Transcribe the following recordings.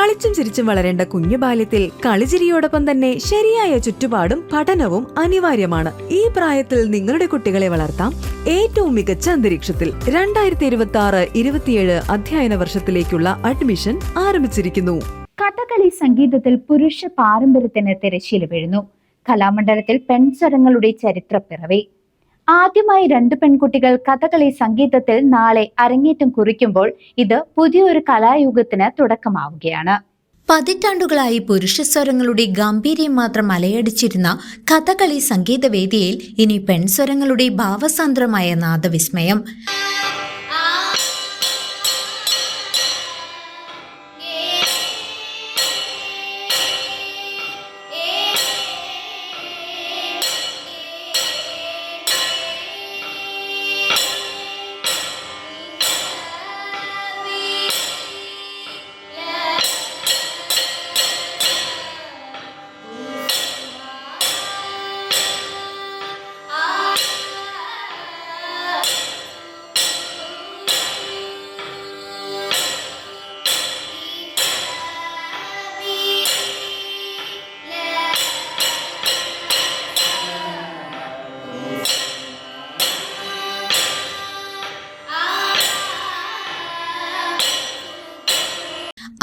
കളിച്ചും ചിരിച്ചും വളരേണ്ട കുഞ്ഞു ബാല്യത്തിൽ കളിചിരിയോടൊപ്പം തന്നെ ശരിയായ ചുറ്റുപാടും പഠനവും അനിവാര്യമാണ്. ഈ പ്രായത്തിൽ നിങ്ങളുടെ കുട്ടികളെ വളർത്താം ഏറ്റവും മികച്ച അന്തരീക്ഷത്തിൽ. രണ്ടായിരത്തി ഇരുപത്തി ആറ് ഇരുപത്തിയേഴ് അധ്യയന വർഷത്തിലേക്കുള്ള അഡ്മിഷൻ ആരംഭിച്ചിരിക്കുന്നു. കഥകളി സംഗീതത്തിൽ പുരുഷ പാരമ്പര്യത്തിന് തിരശ്ശീല വീഴുന്നു. കലാമണ്ഡലത്തിൽ പെൺസ്വരങ്ങളുടെ ചരിത്രപ്പിറവി. ആദ്യമായി രണ്ട് പെൺകുട്ടികൾ കഥകളി സംഗീതത്തിൽ നാളെ അരങ്ങേറ്റം കുറിക്കുമ്പോൾ ഇത് പുതിയൊരു കലായുഗത്തിന് തുടക്കമാവുകയാണ്. പതിറ്റാണ്ടുകളായി പുരുഷസ്വരങ്ങളുടെ ഗാംഭീര്യം മാത്രം അലയടിച്ചിരുന്ന കഥകളി സംഗീതവേദിയിൽ ഇനി പെൺസ്വരങ്ങളുടെ ഭാവസാന്ദ്രമായ നാദവിസ്മയം.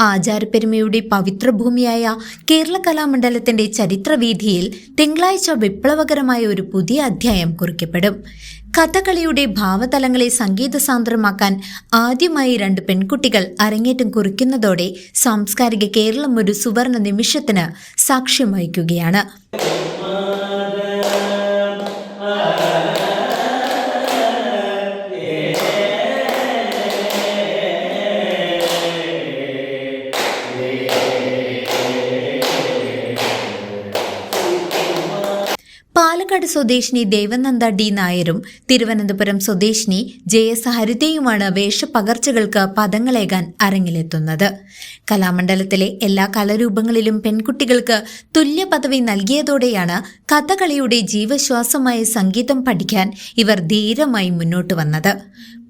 ആചാരപ്പെരുമയുടെ പവിത്രഭൂമിയായ കേരള കലാമണ്ഡലത്തിന്റെ ചരിത്രവീഥിയിൽ തിങ്കളാഴ്ച വിപ്ലവകരമായ ഒരു പുതിയ അധ്യായം കുറിക്കപ്പെടും. കഥകളിയുടെ ഭാവതലങ്ങളെ സംഗീതസാന്ദ്രമാക്കാൻ ആദ്യമായി രണ്ട് പെൺകുട്ടികൾ അരങ്ങേറ്റം കുറിക്കുന്നതോടെ സാംസ്കാരിക കേരളം ഒരു സുവർണ നിമിഷത്തിന് സാക്ഷ്യം വഹിക്കുകയാണ്. പാലക്കാട് സ്വദേശിനി ദേവനന്ദ ഡി നായരും തിരുവനന്തപുരം സ്വദേശിനി ജെ എസ് ഹരിതയുമാണ് വേഷപ്പകർച്ചകൾക്ക് പദങ്ങളേകാൻ അരങ്ങിലെത്തുന്നത്. കലാമണ്ഡലത്തിലെ എല്ലാ കലാരൂപങ്ങളിലും പെൺകുട്ടികൾക്ക് തുല്യ പദവി നൽകിയതോടെയാണ് കഥകളിയുടെ ജീവശ്വാസമായ സംഗീതം പഠിക്കാൻ ഇവർ ധീരമായി മുന്നോട്ട് വന്നത്.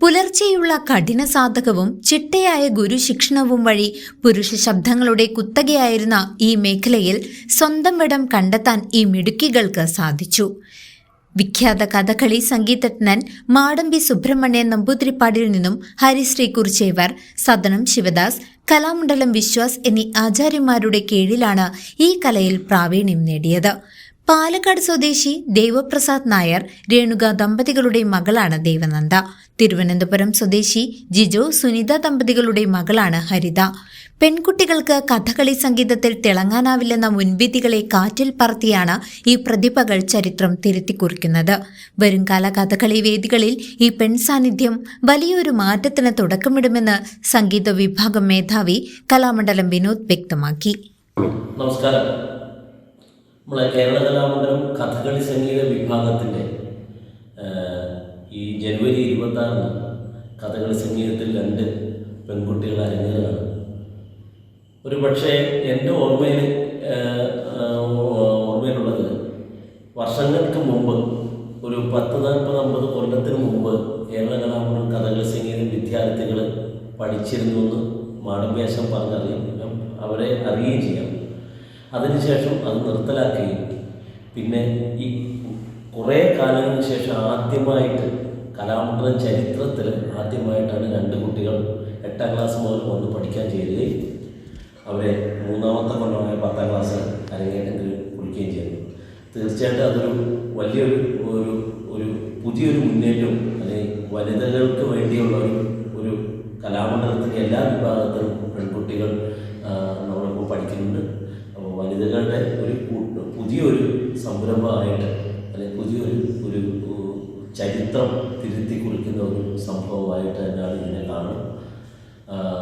പുലർച്ചെയുള്ള കഠിന സാധകവും ചിട്ടയായ ഗുരുശിക്ഷണവും വഴി പുരുഷ ശബ്ദങ്ങളുടെ കുത്തകയായിരുന്ന ഈ മേഖലയിൽ സ്വന്തം ഇടം കണ്ടെത്താൻ ഈ മിടുക്കികൾക്ക് സാധിച്ചു. വിഖ്യാത കഥകളി സംഗീതജ്ഞൻ മാടമ്പി സുബ്രഹ്മണ്യൻ നമ്പൂതിരിപ്പാടിൽ നിന്നും ഹരിശ്രീ കുറിച്ചേവർ സദനം ശിവദാസ് കലാമണ്ഡലം വിശ്വാസ് എന്നീ ആചാര്യന്മാരുടെ കീഴിലാണ് ഈ കലയിൽ പ്രാവീണ്യം നേടിയത്. പാലക്കാട് സ്വദേശി ദേവപ്രസാദ് നായർ രേണുക ദമ്പതികളുടെ മകളാണ് ദേവനന്ദ. തിരുവനന്തപുരം സ്വദേശി ജിജോ സുനിത ദമ്പതികളുടെ മകളാണ് ഹരിത. പെൺകുട്ടികൾക്ക് കഥകളി സംഗീതത്തിൽ തിളങ്ങാനാവില്ലെന്ന മുൻവിധികളെ കാറ്റിൽ പറത്തിയാണ് ഈ പ്രതിഭകൾ ചരിത്രം തിരുത്തിക്കുറിക്കുന്നത്. വരുംകാല കഥകളി വേദികളിൽ ഈ പെൺ സാന്നിധ്യം വലിയൊരു മാറ്റത്തിന് തുടക്കമിടുമെന്ന് സംഗീത വിഭാഗം മേധാവി കലാമണ്ഡലം വിനോദ് വ്യക്തമാക്കി. നമസ്കാരം. നമ്മളെ കേരള കലാമണ്ഡലം കഥകളി സംഗീത വിഭാഗത്തിന്റെ ഈ ജനുവരി ഇരുപത്താറിന് കഥകളി സംഗീതത്തിൽ രണ്ട് പെൺകുട്ടികൾ അരങ്ങേറുകയാണ്. ഒരു പക്ഷേ എന്റെ ഓർമ്മയിൽ ഓർമ്മയിലുള്ളത് വർഷങ്ങൾക്ക് മുമ്പ് ഒരു പത്ത് നാൽപ്പത് അമ്പത് കൊല്ലത്തിന് മുമ്പ് കേരള കലാമണ്ഡലം കഥകളി സംഗീത വിദ്യാർത്ഥികൾ പഠിച്ചിരുന്നു എന്ന് മാടമ്പ്യാശം പറഞ്ഞറിയാം. അവരെ അറിയുകയും ചെയ്യാം. അതിനുശേഷം അത് നിർത്തലാക്കുകയും പിന്നെ ഈ കുറേ കാലങ്ങൾക്ക് ശേഷം ആദ്യമായിട്ട് കലാമണ്ഡലം ചരിത്രത്തിൽ ആദ്യമായിട്ടാണ് രണ്ട് കുട്ടികൾ എട്ടാം ക്ലാസ് മുതൽ വന്ന് പഠിക്കാൻ ചേരുകയും അവരെ മൂന്നാമത്തെ കൊല്ലമായ പത്താം ക്ലാസ് അരങ്ങേറ്റത്തിൽ കുളിക്കുകയും ചെയ്തു. തീർച്ചയായിട്ടും അതൊരു വലിയൊരു ഒരു ഒരു പുതിയൊരു മുന്നേറ്റം അല്ലെങ്കിൽ വനിതകൾക്ക് വേണ്ടിയുള്ള ഒരു ഒരു കലാമണ്ഡലത്തിന്റെ എല്ലാ വിഭാഗത്തിലും പെൺകുട്ടികൾ നമ്മളിപ്പോൾ പഠിക്കുന്നുണ്ട്. വനിതകളുടെ ഒരു പുതിയൊരു സംരംഭമായിട്ട് അല്ലെങ്കിൽ പുതിയൊരു ഒരു ചരിത്രം തിരുത്തി കുറിക്കുന്ന ഒരു സംഭവമായിട്ട് തന്നെയാണ് ഇതിനെ കാണുന്നത്.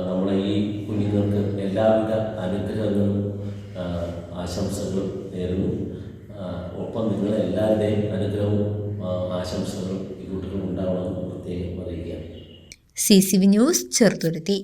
നമ്മളെ ഈ കുഞ്ഞുങ്ങൾക്ക് എല്ലാവിധ അനുഗ്രഹങ്ങളും ആശംസകളും നേരുന്നു. ഒപ്പം നിങ്ങളെ എല്ലാവരുടെയും അനുഗ്രഹവും ആശംസകളും ഈ കുട്ടികൾ ഉണ്ടാവണമെന്ന് പ്രത്യേകം അറിയിക്കുകയാണ്. C C V news Cheruthuruthy